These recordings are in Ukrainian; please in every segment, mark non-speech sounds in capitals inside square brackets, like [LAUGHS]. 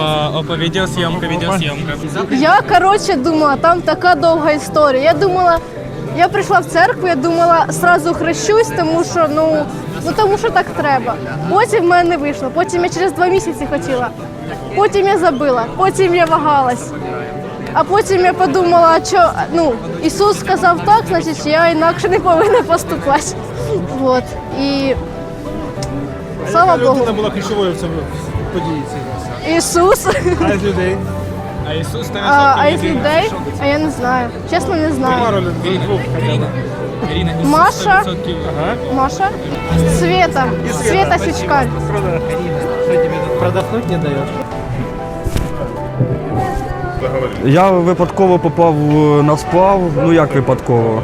Опа, опа, видеосъемка, видеосъемка. Я, коротше, думала, там така довга історія. Я думала, я прийшла в церкву, я думала, сразу хрещусь, тому що ну, ну тому що так треба. Потім в мене не вийшло. Потім я через два місяці хотіла. Потім я забила, потім я вагалась. А потім я подумала, що ну, Ісус сказав так, значить я інакше не повинна поступати. Вот. І слава Богу. людина була ключовою в цьому події цій? Ісус. А з людей? А Иисус А, 100% а із людей? А я не знаю. Чесно, не знаю. Пару людей, двох хоча б. Ирина, Иисус Маша. 100% Ага. Маша? Света. Света Сичкаль. Продохнуть не дає. Я випадково попав е, на сплав, ну як випадково.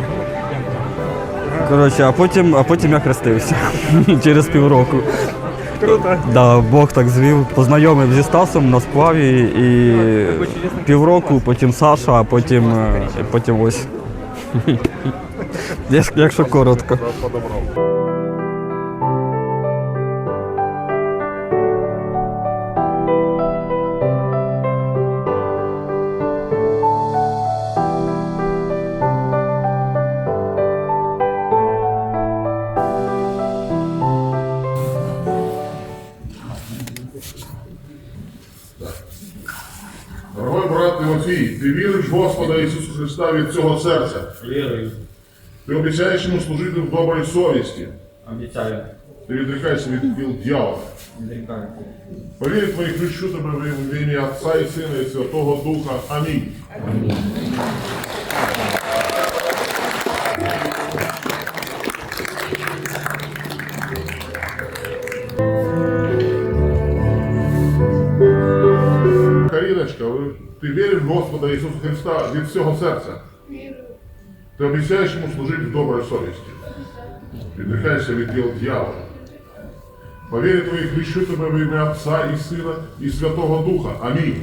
Коротше, а потім, а потім я хрестився [LAUGHS] через півроку. Круто. Да, Бог так звів. Познайомив зі Стасом на сплаві і півроку, потім Саша, а потім, е, потім ось. [LAUGHS] Якщо коротко. Ти віриш в Господа Ісуса Христа від цього серця? Вірую, Ти обіцяєш йому служити в добрій совісті. обіцяю, Ти відрікаєшся від діл дьявола. відрікаю. Повірить твої хрещу тебе в ім'я Отця і Сина і Святого Духа. Амінь. Каріночка, ти віриш в Господа Ісуса Христа від всього серця? Ти обіцяєш йому служити в доброй совісті. Відрихаєшся від діл дьявола. По вере твої хрещу тебе в ім'я Отця і Сина і Святого Духа. Амінь.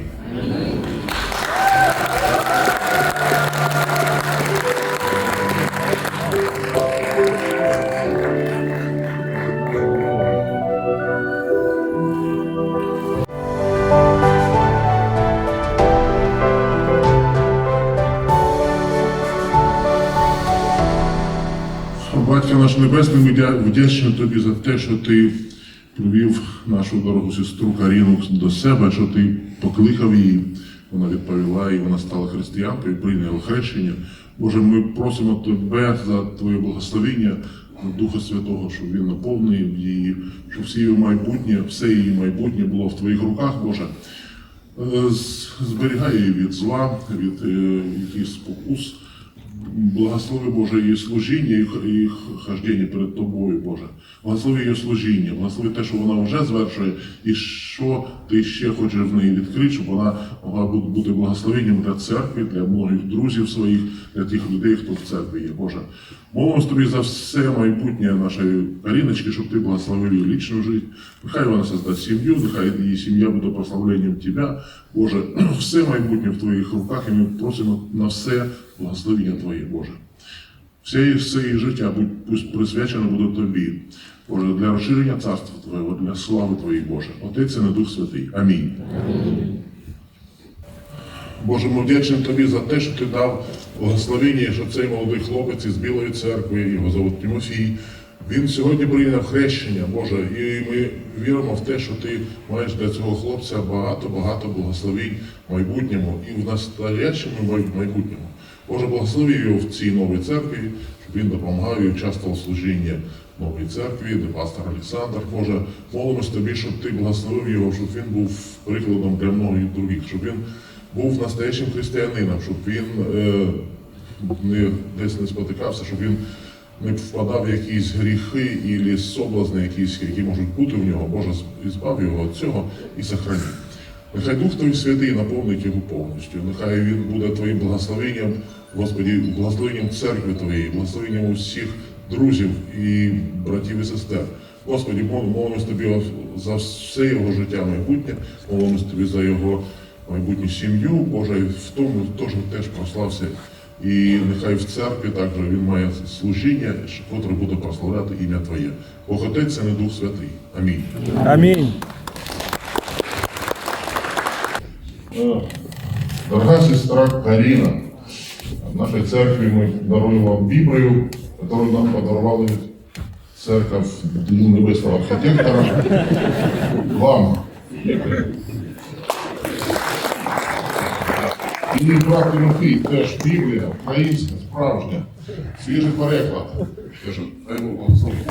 Батько наш Небесний, ми вдячні тобі за те, що ти привів нашу дорогу сестру Каріну до себе, що ти покликав її. Вона відповіла і вона стала християнкою, прийняла хрещення. Боже, ми просимо тебе за твоє благословення, Духа Святого, щоб він наповнив її, щоб всі її майбутнє, все її майбутнє було в твоїх руках, Боже. Е, Зберігай її від зла, від е, якихось спокус. Благослови Боже її служіння і х- і х- хождення перед тобою, Боже. Благослови її служіння, благослови те, що вона вже звершує, і що ти ще хочеш в неї відкрити, щоб вона могла бути благословенням для церкви, для многих друзів своїх, для тих людей, хто в церкві є. Боже. Молимось тобі за все майбутнє нашої Каріночки, щоб ти благословив її лічну життя. Нехай вона создасть сім'ю, нехай її сім'я буде прославленням Тебе. Боже, [CLEARS THROAT] все майбутнє в Твоїх руках, і ми просимо на все благословення Твоє, Боже. Все, все її життя пусть присвячено буде Тобі. Боже, для розширення царства Твого, для слави Твоєї, Боже. Отець і на Дух Святий. Амінь. Боже, ми вдячні Тобі за те, що ти дав благословення, що цей молодий хлопець із Білої церкви, його зовут Тимофій, він сьогодні прийняв хрещення, Боже, і ми віримо в те, що ти маєш для цього хлопця багато-багато благословень в майбутньому і в настоящому майбутньому. Боже, благослови його в цій новій церкві, щоб він допомагав і участвував в служінні новій церкві, де пастор Олександр. Боже, молимось тобі, щоб ти благословив його, щоб він був прикладом для многих других, щоб він був настоящим християнином, щоб він е, не, десь не спотикався, щоб він не впадав в якісь гріхи і соблазни, якісь, які можуть бути в нього. Боже, збав його від цього і сохрани. Нехай Дух Твій Святий наповнить його повністю. Нехай він буде Твоїм благословенням, Господі, благословенням церкви Твоєї, благословенням усіх друзів і братів і сестер. Господі, молимось Тобі за все його життя майбутнє, молимось Тобі за його майбутню сім'ю, Боже, в тому теж теж прослався. І нехай в церкві також він має служіння, котре буде прославляти ім'я Твоє. Бог Отець, і Дух Святий. Амінь. Амінь. Е, Дорога сестра Каріна, в нашей церкви мы даруем вам Библию, которую нам подарували церковь небесного архітектора. Вам. І Тимофій, теж Біблія, українська, справжня, свіжий переклад. Теж, дай Бог благословити.